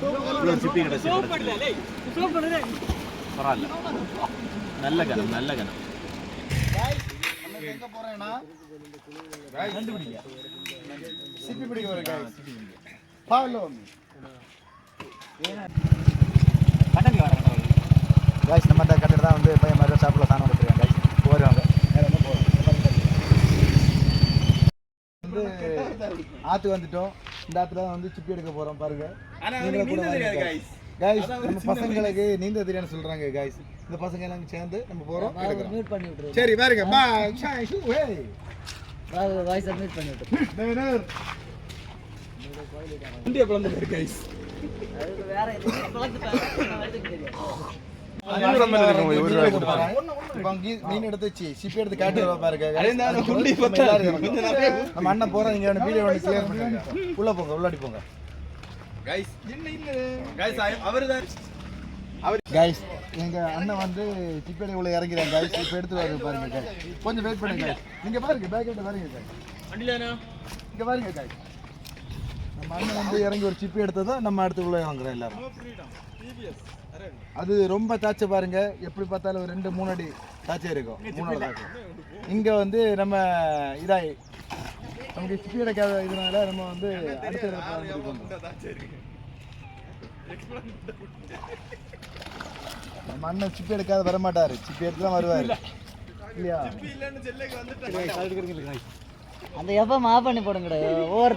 இவ்வளோ சிப்பி பரவாயில்ல நல்ல கணம் நல்ல கணம் எங்க போறேன்னா சிப்பி பிடிக்க வரேன் வந்து காய்ஸ் நம்ம அந்த தான் வந்து பையன் மாதிரி ஷாப்பில் சாணம் கொடுத்துருக்காங்க காய்ஸ் வந்து ஆற்றுக்கு வந்துட்டோம். இந்த ஆற்றுல தான் வந்து சிப்பி எடுக்க போகிறோம் பாருங்க. காய்ஸ் காய்ஸ் நம்ம பசங்களுக்கு நீந்த தெரியாதுன்னு சொல்கிறாங்க காய்ஸ் இந்த பசங்க எல்லாம் சேர்ந்து நம்ம போகிறோம் மியூட் பண்ணி விட்டுரு சரி பாருங்க. பாய் ஷாய் ஷூ ஹே வாய்ஸ் மியூட் பண்ணி விட்டுரு இந்தியா பிளந்து கைஸ் அதுக்கு வேற எதுவும் மீன் எடுத்து சிப்பி எடுத்து காட்டி வர பாருங்க. நம்ம அண்ணன் போறோம் நீங்க வீடியோ கிளியர் பண்ணுங்க உள்ள போங்க உள்ளாடி போங்க. கைஸ் எங்க அண்ணன் வந்து சிப்பேடி உள்ள இறங்கிறாங்க கைஸ் இப்போ எடுத்து வருது பாருங்க. கொஞ்சம் வெயிட் பண்ணுங்க. நீங்க பாருங்க பேக் கிட்ட பாருங்க. இங்க பாருங்க guys. நம்ம அண்ணன் வந்து இறங்கி ஒரு சிப்பி எடுத்ததும் நம்ம அடுத்து உள்ள இறங்குறோம் எல்லாரும் அது ரொம்ப தாச்சை பாருங்க. எப்படி பார்த்தாலும் ஒரு ரெண்டு மூணு அடி தாச்சை இருக்கும். மூணு தாச்சை இங்க வந்து நம்ம இதாய். நமக்கு சிப்பி எடுக்காத இதனால நம்ம வந்து அடுத்த. நம்ம அண்ணன் சிப்பி எடுக்காத வர மாட்டாரு சிப்பி எடுத்து தான் வருவாரு இல்லையா? அந்த எப்ப மா பண்ணி போடுங்கடா. ஓவர்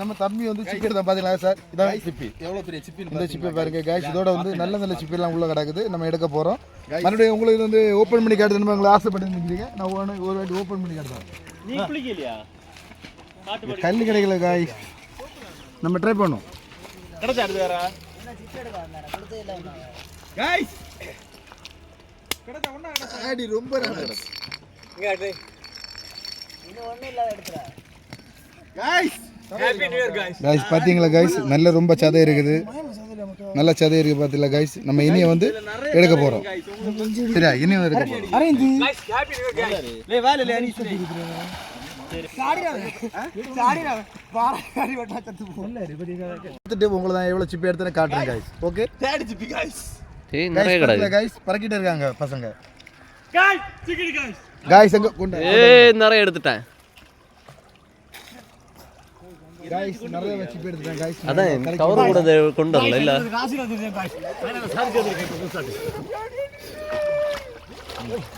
நம்ம தம்பி வந்து சிப்பி பாத்தீங்களா சார் இதான் சிப்பி. எவ்வளோ பெரிய சிப்பி இந்த சிப்பி பாருங்க காய்ஸ் இதோட வந்து நல்ல நல்ல சிப்பி எல்லாம் உள்ள கிடக்குது. நம்ம எடுக்க போறோம். மறுபடியும் உங்களுக்கு வந்து ஓப்பன் பண்ணி காட்டுறது உங்களுக்கு ஆசைப்பட்டு நிற்கிறீங்க நான் ஒரு ஒரு வாட்டி ஓப்பன் பண்ணி காட்டுறேன். கல் கிடைக்கல காய்ஸ் நம்ம ட்ரை பண்ணோம் கிடைச்சா வேற? ரொம்ப எடுத்துறா காய்ஸ் பாத்தீங்களா காய்ஸ் நல்ல ரொம்ப சதை இருக்குது. நல்ல சதை இருக்கு பாத்தீங்களா காய்ஸ் நம்ம இனிய வந்து எடுக்க போறோம். சரியா இனியும் எடுக்க போறோம். எடுத்துட்டு உங்களை தான் எவ்வளவு சிப்பி எடுத்தேன்னு காட்டுறேன் காய்ஸ் ஓகே பறக்கிட்டு இருக்காங்க பசங்க. காய்ஸ் எங்க கொண்டு ஏய் நிறைய எடுத்துட்டேன். காய்ஸ் நிறைய சிப்பி எடுத்துட்டேன் காய்ஸ் அதான் கவர் கூட கொண்டு வரல இல்ல?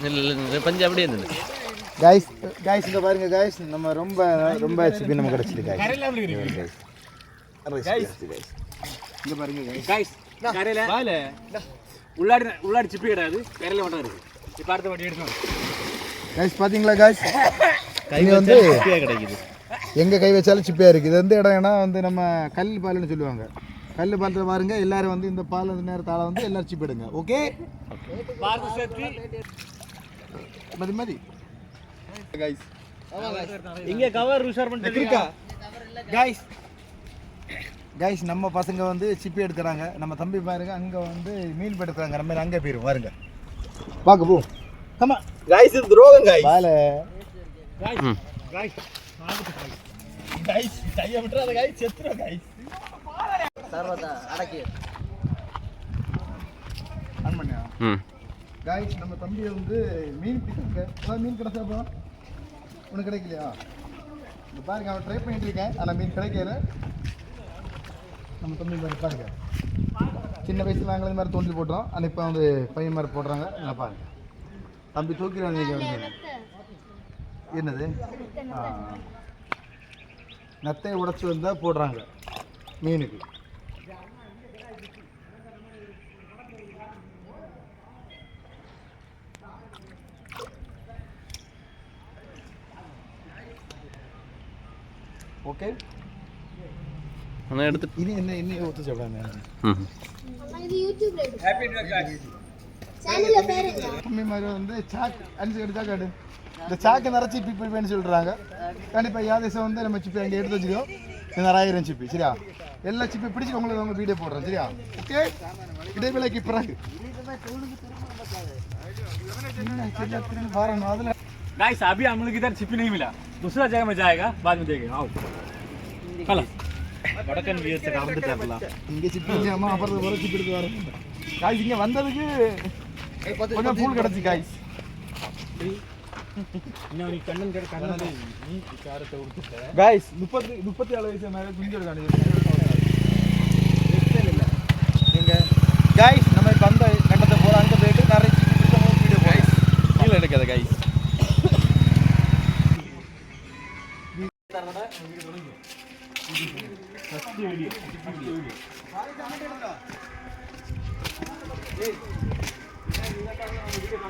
இல்ல இல்ல பஞ்சு அப்படியே இருந்தது. காய்ஸ் காய்ஸ் இங்க பாருங்க காய்ஸ் நம்ம ரொம்ப ரொம்ப சிப்பி நம்ம கிடைச்சிருக்கு காய்ஸ் காய்ஸ் இங்க பாருங்க காய்ஸ் கரையில உள்ளாடி உள்ளாடி சிப்பி கிடையாது. கரையில மட்டும் இருக்கு. இப்போ அடுத்த வாட்டி எடுக்கணும் காய்ஸ் பாத்தீங்களா காய்ஸ் இங்க வந்து கிடைக்குது. எங்க கை வச்சாலும் சிப்பியா இருக்கு இது எந்த இடம் ஏன்னா வந்து நம்ம கல் பால்னு சொல்லுவாங்க. கல் பாலத்துல பாருங்க எல்லாரும் வந்து இந்த பால் அந்த நேரத்தால வந்து எல்லாரும் சிப்பி எடுங்க ஓகே மதி மதி. காய்ஸ் இங்க கவர் உஷார் பண்ணிட்டு இருக்கா காய்ஸ் காய்ஸ் நம்ம பசங்க வந்து சிப்பி எடுக்கிறாங்க. நம்ம தம்பி பாருங்க அங்க வந்து மீன் எடுக்கிறாங்க நம்ம அங்கே போயிரும் பாருங்க பார்க்க போ. கமா गाइस இது துரோகம் गाइस பால ம் गाइस கைய விட்டுறாத गाइस செத்துறோம் गाइस சர்வதா அடக்கி ஆன் பண்ணியா ம் காய்ஸ் நம்ம தம்பி வந்து மீன் பிடிக்காங்க அதான் மீன் கிடைச்சா போ உனக்கு கிடைக்கலையா இந்த பாருங்க அவன் ட்ரை பண்ணிட்டு இருக்கேன் ஆனால் மீன் கிடைக்கல நம்ம தம்பி பாருங்க பாருங்க சின்ன வயசுல நாங்களும் இந்த மாதிரி தோண்டி போட்டோம் ஆனால் இப்போ வந்து பையன் மாதிரி போடுறாங்க நான் பாருங்க தம்பி தூக்கிறாங்க இங்க வந்து. என்னது ஆ. நத்தையை உடைச்சு வந்தால் போடுறாங்க மீனுக்கு ஓகே நான் எடுத்து இனி என்ன இன்னும் ஊற்றி சாப்பிடாம ம் இது யூடியூப்ல சேனல்ல பேர் என்ன தம்பி மாதிரி வந்து சாக் அஞ்சு கட்டு சாக்காடு இந்த சாக்கை நிறைச்சி சிப்பி பிடிப்பேன்னு சொல்கிறாங்க கண்டிப்பாக யாதேசம் வந்து நம்ம சிப்பி அங்கே எடுத்து வச்சுக்கோ இது நிறைய சிப்பி சரியா எல்லா சிப்பி பிடிச்சி உங்களுக்கு நம்ம வீடியோ போடுறோம் சரியா ஓகே இடைவேளைக்கு பிறகு என்னடா, சரியா திரும்பி பாருங்க அதில் गाइस अभी हम लोग इधर छिपी नहीं मिला दूसरा जगह में जाएगा बाद में देखेगा आओ कल வடக்கன் வியர்ஸ் கலந்து தரலாம் இங்கே சிப்பி இல்லையாமா அப்புறம் வர சிப்பி எடுத்து வரேன் காய்ஸ் இங்கே வந்ததுக்கு கொஞ்சம் பூல் கிடச்சி காய்ஸ் இன்னும் நீ கண்ணன் கிட்ட கண்ணன் நீ விசாரத்தை கொடுத்துட்ட காய்ஸ் முப்பத்தி முப்பத்தி ஏழு வயசு மேலே குஞ்சு எடுக்காண்டு நீங்கள் காய்ஸ் நம்ம இப்போ அந்த கட்டத்தை போகிற அங்கே போயிட்டு நிறைய வீடியோ காய்ஸ் கீழே எடுக்காத காய்ஸ் நம்ம எந்த இடத்துல வந்து இந்த சிப்பி ரொம்ப தூக்குறோம்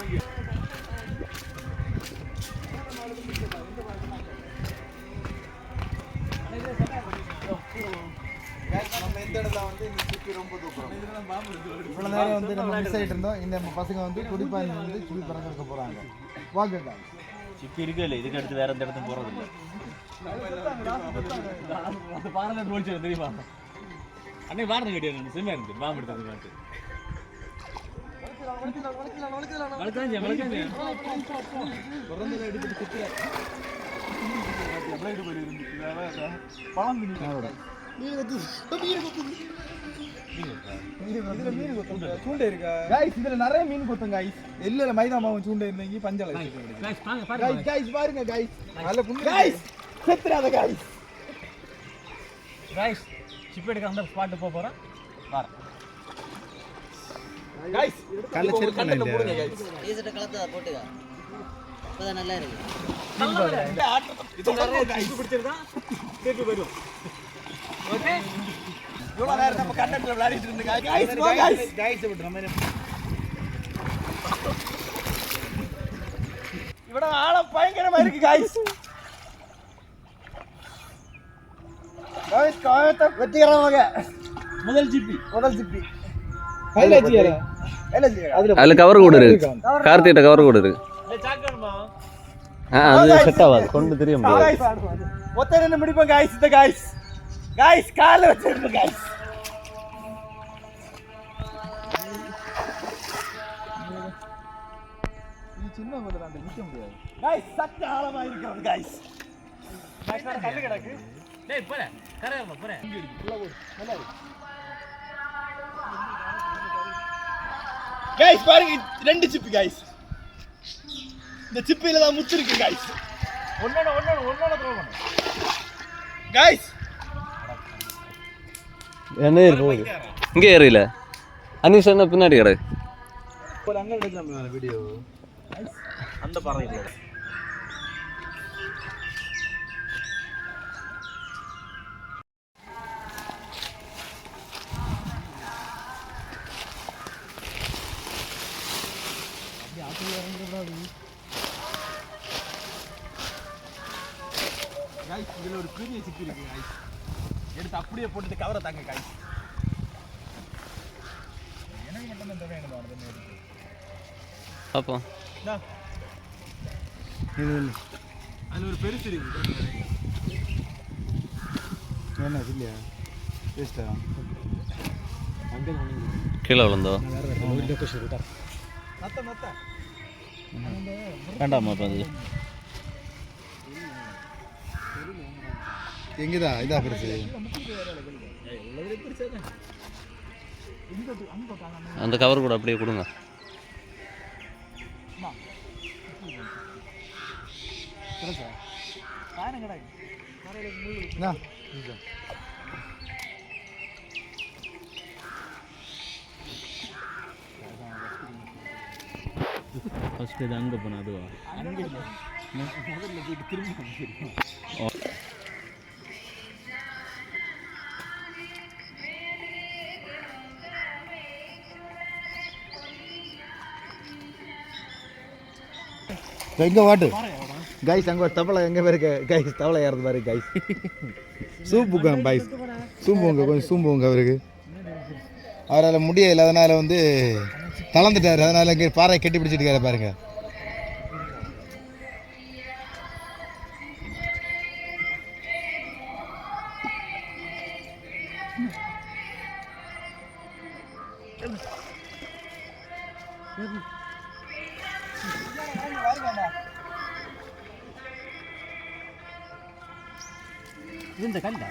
இவ்வளோ நேரம் வந்து நம்ம மிஸ் ஆகிட்டு இருந்தோம் இந்த பசங்க வந்து குடிப்பானி வந்து சிப்பி பறக்க போகிறாங்க வாங்க சிப்பி இருக்குல்ல இதுக்கு அடுத்து வேற எந்த இடத்தும் போகிறது இல்லை. பாருங்க பாரத ஓடிச்சு தெரியுமா? அன்னைக்கு பாரதம் கட்டியா செம்மையா இருந்து பாம்பு எடுத்தது பார்த்து. வளர்க்காஞ்சே வளர்க்காஞ்சே கைஸ் இதுல நிறைய மீன் கொத்தும் கைஸ் இல்ல மைதா மாவு சூண்டை இருந்தீங்க பஞ்சல. கைஸ் பாருங்க கைஸ் பாருங்க கைஸ் நல்ல புண்ணு கைஸ் செத்துறாத கைஸ் கைஸ் எடுக்க அந்த ஸ்பாட் போக போறோம். நல்லா இருக்கு இது நிறைய கைஸ் பிடிச்சிருக்கா கேக்கு வரும் ஓகே இவ்வளவு நேரம் நம்ம கண்டென்ட்ல விளையாடிட்டு இருந்த கைஸ் கைஸ் கைஸ் விட்டு நம்ம இவட ஆளம் பயங்கரமா இருக்கு கைஸ் அதுல கவர் கூட இருக்கு. கார்த்திகிட்ட கவர் கூட இருக்கு. அது செட் ஆகாது. கொண்டு தெரிய முடியாது. ஒத்த நின்று முடிப்போம் கைஸ் இந்த கைஸ் கைஸ் கால வச்சிருப்போம் கைஸ் சின்ன முதல்ல அந்த நிக்க முடியாது. கைஸ் சட்ட ஆழமா இருக்கிறது கைஸ் கல்லு கிடக்கு. டேய் போற கரையாமா போற கைஸ் பாருங்க ரெண்டு சிப்பு கைஸ் இந்த சிப்பில தான் முத்து இருக்கு கைஸ் ஒன்னோட ஒன்னோட ஒன்னோட த்ரோ பண்ணு கைஸ் என்ன போகுது இங்கே ஏறியில அனீஷ் என்ன பின்னாடி கிடக்கு அங்க எடுக்கலாம் வீடியோ அந்த பாறை இல்ல கைஸ் இதுல ஒரு பெரிய சிப்பி இருக்கு கைஸ் எடுத்து அப்படியே போட்டுட்டு கவரை தாங்க கைஸ் எனக்கு மட்டும் தான் வேணும் பார்ப்போம் அதுல ஒரு பெருசு இருக்கு என்ன இல்லையா? வேஸ்டா கீழே விழுந்தோ? மத்த மத்த. வேண்டாமா அப்போ அது. எங்கதா இதா பெருசு. அந்த கவர் கூட அப்படியே கொடுங்க. என்ன ஃபர்ஸ்ட் இது அங்கே போனேன் அதுவா? எங்கே வாட்டு? கைஸ் அங்கே ஒரு தவளை எங்கே இருக்கு கைஸ் தவளை ஏறது பாரு கைஸ் சூப்புங்க கைஸ் சூம்புங்க கொஞ்சம் சூம்புங்க அவருக்கு. அவரால் முடிய இல்லாதனால வந்து தளர்ந்துட்டார். அதனால் இங்கே பாறை கட்டி பிடிச்சிட்டு இருக்காரு பாருங்க. இந்த கண்டா?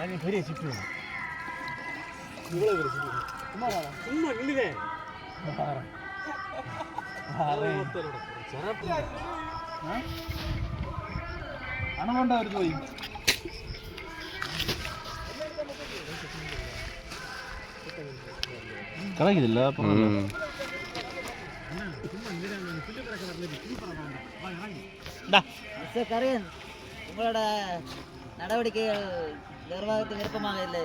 அது பெரிய சிப்பு சும்மா சும்மா நில்லுதே அனகொண்டா இருக்கு போய் கிடைக்குது இல்லை ம். மிஸ்டர் கரியன் உங்களோட நடவடிக்கைகள் நிர்வாகத்துக்கு விருப்பமாக இல்லை.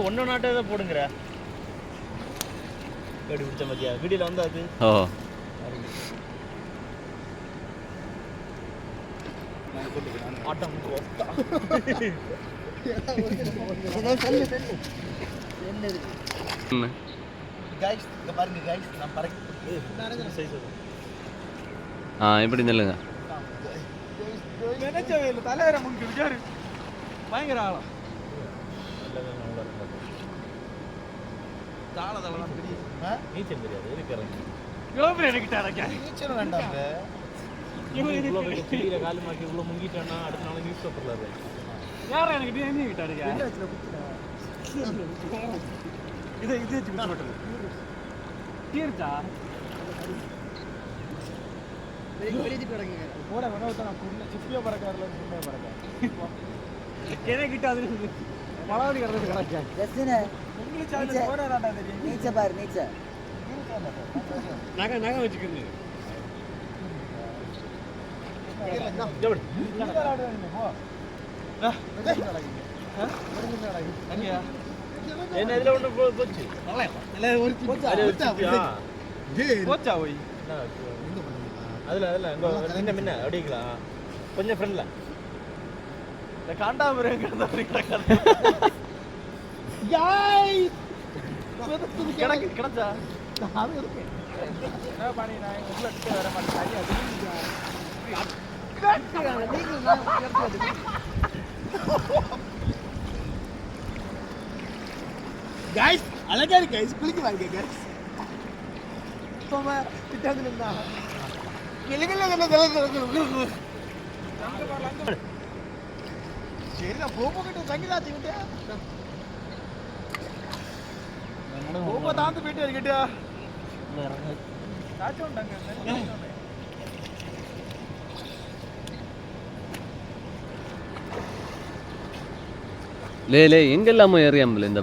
ஒன்று நாட்டை தான் போடுங்கிற எப்படி பிடிச்ச மத்தியா வீடியோவில் வந்து அது. ஓ. ஆட்டம் சொல்லு சொல்லு என்ன. கைஸ் இங்க பாருங்க கைஸ் நான் பறக்க சைஸ் ஆ இப்படி நில்லுங்க. நினைச்சவே இல்லை. தலைவரை முன்கு விசாரு பயங்கர ஆழம் தாள தளம் பெரிய நீச்சல் தெரியாது இருக்கிறேன் நீச்சல் வேண்டாம் செடியில் காலு மாக்கி இவ்வளோ முங்கிட்டானா அடுத்த நாள் நியூஸ் பேப்பரில் அது யாரும் எனக்கு டிஎன்ஏ கிட்டாருங்க இது இது வச்சு போட்டது தீர்த்தா? போட வேணா நான் புண்ண சிப்பியோ பறக்காருல புண்ணிய பறக்க என்ன கிட்டாது மலவாடி கிடந்தது கணக்கா ஜஸ்டினே நீச்ச பாரு நீச்ச நகை நகை வச்சுக்கிறது. என்ன இதுல ஒன்று போச்சு? போச்சா? போய். அதுல அதுல முன்ன முன்ன அப்படிங்களா? கொஞ்சம் ஃப்ரெண்ட்ல இந்த காண்டாமிருகம் கிடந்த கிடக்கு கிடச்சா என்ன பண்ணி நான் உள்ள எடுத்து வர மாட்டேன் கைஸ் அழகா இருக்கு கைஸ் குளிக்க வாங்க கைஸ் போமா கிட்டாந்து நின்னா சரி நான் போப்போ கிட்ட சங்கீதாச்சி கிட்டே போப்போ தாந்து போயிட்டு இருக்கிட்டியா தாச்சும் உண்டாங்க லே லே எங்கெல்லாமோ ஏறியாமல இந்த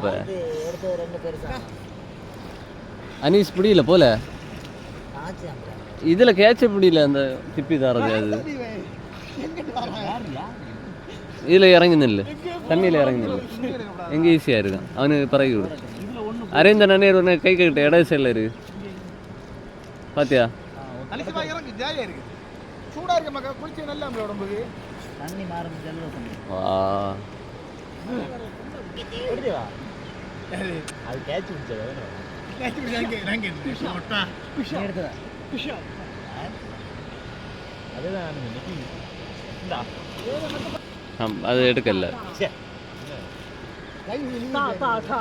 அனீஸ் பிடியில போல இதுல கேட்ச பிடியில அந்த திப்பி தாரது அது இதுல இறங்கி நில்லு தண்ணியில இறங்கி நில்லு எங்க ஈஸியா இருக்கும் அவனுக்கு பிறகு விடு அரேந்த நன்னேர் ஒன்று கை கட்ட இட சைடில் இருக்கு பாத்தியா? அலிசி பாய் இறங்கு. ஜாலியா இருக்கு. சூடா இருக்க மக்கா குளிச்சு நல்லா நம்மளோட உடம்புக்கு. தண்ணி மாறும் ஜலதோஷம் வா. எடுத்துவா அது எடுக்கல. சே தா தா தா.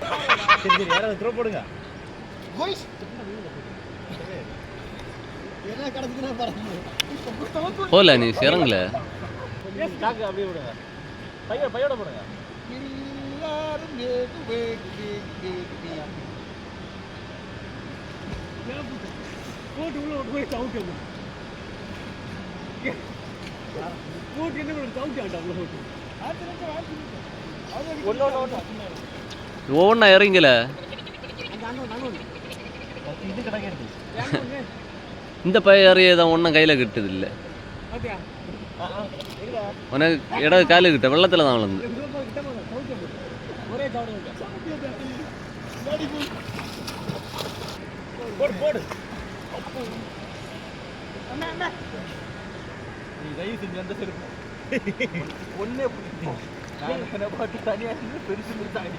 சரி சரி யாராவது த்ரோ போடுங்க. என்ன கிடக்குதுன்னா பாருங்க. போல நீ இறங்கல. காக்கு அப்படியே விடுங்க. பைய பையோட போடுங்க. எல்லாரும் வேகு வேகு வேகு. போட்டு உள்ள போய் சவுண்ட் வந்து போட்டு என்ன பண்ணுறது சவுண்ட் ஆட்டா உள்ள போட்டு ஒன்று ஒன்று ஒவ்வொன்றா இறங்கல. இந்த பைய ஏறியதான் ஒன்றும் கையில் கிட்டது இல்லை உனக்கு இட காலு கிட்ட வெள்ளத்தில் தான் வளர்ந்து ஒன்னே பாட்டு தனியாக பெருசு நீ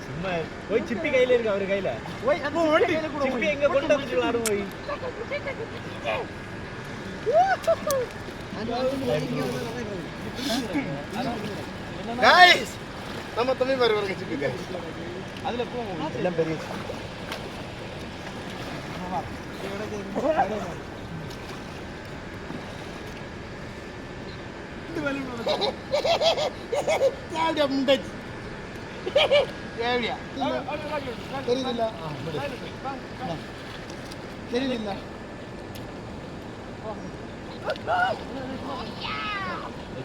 அவருக்கு வரங்க எதிர்த்தாரு வெறும் கையில ஏறக்கூடாது காலை கொண்டு வா ஆன்சரு ஆன்சரு காலை எனக்கு கிளங்கல காலை போடு சூப்பரா இருக்குது பண்டு சரி சரி சிப்பியோட போவேன் இப்போ சும்மா போய் சிப்பி கையில இருக்கு அவர் கையில போய் அந்த கையில கூட சிப்பி எங்க கொண்டு வந்து விளையாடும் போய் கைஸ் நம்ம தம்பி மாதிரி வருங்க சிப்பிங்க அதுல போவோம் எல்லாம் பெரிய தேவையா முண்டாச்சு தேவையா தெரியுதில்ல? தெரியுதில்ல?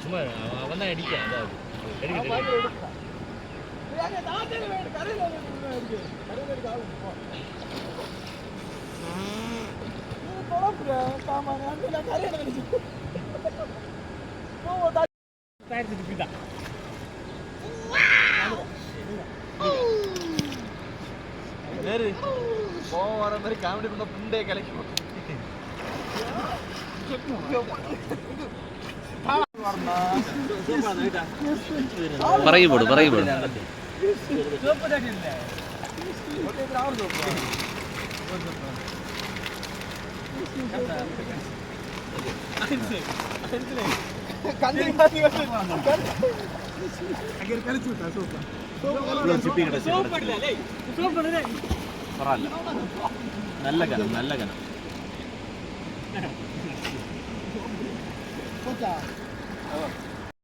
சும்மா அவன் தான் அடிக்கான் அதாவது எடுக்க வேறு கோவம் வர மாதிரி காமெடி பண்ண புண்டே கலக்கி பறகி போடு பறகி போடு பரவாயில்ல நல்ல கணம் நல்ல கணம் போச்சா